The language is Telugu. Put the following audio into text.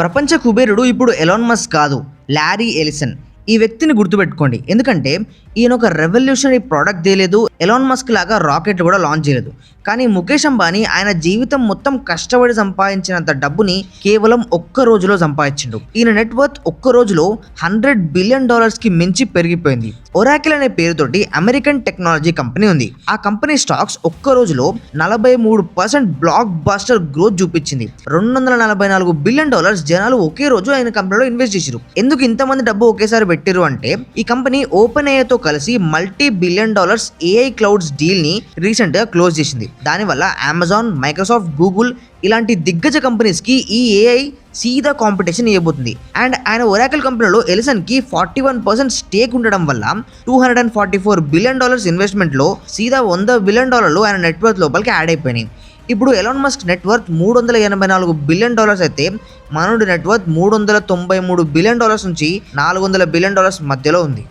ప్రపంచ కుబేరుడు ఇప్పుడు ఎలాన్ మస్క్ కాదు లారీ ఎలిసన్. ఈ వ్యక్తిని గుర్తుపెట్టుకోండి. ఎందుకంటే ఈయన ఒక రెవల్యూషనరీ ప్రోడక్ట్ తీయలేదు ఎలాన్ మస్క్ లాగా రాకెట్లు కూడా లాంచ్ చేయలేదు. కానీ ముఖేష్ అంబానీ ఆయన జీవితం మొత్తం కష్టపడి సంపాదించినంత డబ్బుని కేవలం ఒక్క రోజులో సంపాదించిండు. ఈయన నెట్వర్త్ ఒక్క రోజులో హండ్రెడ్ బిలియన్ డాలర్స్కి మించి పెరిగిపోయింది. ఒరాకిల్ అనే పేరుతోటి అమెరికన్ టెక్నాలజీ కంపెనీ ఉంది. ఆ కంపెనీ స్టాక్స్ ఒక్క రోజులో నలభై మూడు పర్సెంట్ బ్లాక్ బాస్టర్ గ్రోత్ చూపించింది. రెండు వందల నలభై నాలుగు బిలియన్ డాలర్స్ జనాలు ఒకే రోజు ఆయన కంపెనీలో ఇన్వెస్ట్ చేశారు ఎందుకు ఇంతమంది డబ్బు ఒకేసారి పెట్టారు అంటే ఈ కంపెనీ ఓపెన్ ఏఐతో కలిసి multi billion dollars AI clouds డీల్ని రీసెంట్గా క్లోజ్ చేసింది. దానివల్ల అమెజాన్ మైక్రోసాఫ్ట్ గూగుల్ ఇలాంటి దిగ్గజ కంపెనీస్కి ఈ ఏఐ సీదా కాంపిటీషన్ ఇవ్వబోతుంది. అండ్ ఆయన ఒరాకల్ కంపెనీలో ఎలిసన్కి ఫార్టీ వన్ పర్సెంట్ స్టేక్ ఉండడం వల్ల two hundred and forty four billion dollars ఇన్వెస్ట్మెంట్లో సీదా వంద బిలియన్ డాలర్లు ఆయన నెట్వర్క్ లోపలికి యాడ్ అయిపోయినాయి. ఇప్పుడు ఎలాన్ మస్క్ నెట్వర్క్ మూడు వందల ఎనభై నాలుగు బిలియన్ డాలర్స్ అయితే మనోడి నెట్వర్క్ మూడు వందల తొంభై మూడు బిలియన్ డాలర్స్ నుంచి నాలుగు వందల బిలియన్ డాలర్స్ మధ్యలో ఉంది.